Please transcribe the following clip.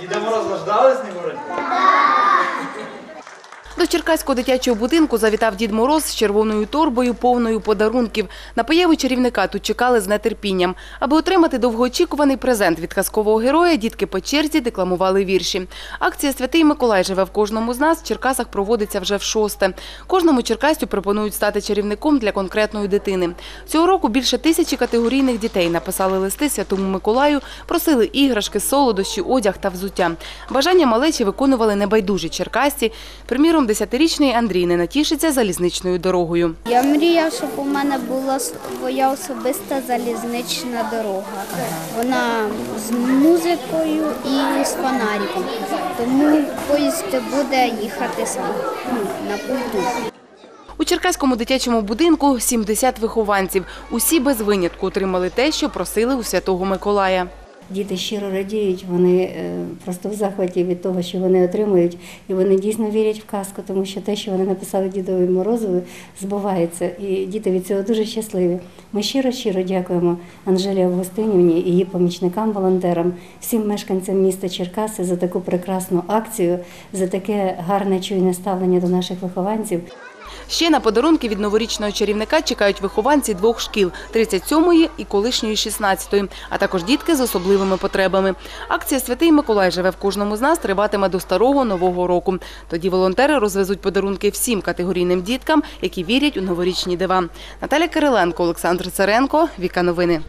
Діда Мороз ждали Снігуреньку? До Черкаського дитячого будинку завітав Дід Мороз з червоною торбою, повною подарунків. На появу чарівника тут чекали з нетерпінням. Аби отримати довгоочікуваний презент від казкового героя, дітки по черзі декламували вірші. Акція Святий Миколай живе в кожному з нас в Черкасах проводиться вже в шосте. Кожному черкасцю пропонують стати чарівником для конкретної дитини. Цього року більше тисячі категорійних дітей написали листи Святому Миколаю, просили іграшки, солодощі, одяг та взуття. Бажання малечі виконували небайдужі черкасці. Приміром, десятирічний Андрій не натішиться залізничною дорогою. Я мріяв, щоб у мене була своя особиста залізнична дорога. Вона з музикою і з фонариком. Тому поїзд буде їхати сам ну, на пульту. У Черкаському дитячому будинку 70 вихованців. Усі без винятку отримали те, що просили у Святого Миколая. Діти щиро радіють, вони е, просто в захваті від того, що вони отримують, і вони дійсно вірять в казку, тому що те, що вони написали дідові Морозові, збувається. І діти від цього дуже щасливі. Ми щиро щиро дякуємо Анжелі Августинівні її помічникам, волонтерам, всім мешканцям міста Черкаси за таку прекрасну акцію, за таке гарне чуйне ставлення до наших вихованців. Ще на подарунки від новорічного чарівника чекають вихованці двох шкіл – 37-ї і колишньої 16-ї, а також дітки з особливими потребами. Акція «Святий Миколай живе в кожному з нас» триватиме до старого нового року. Тоді волонтери розвезуть подарунки всім категорійним діткам, які вірять у новорічні дива. Наталя Кириленко, Олександр Царенко, Віка Новини.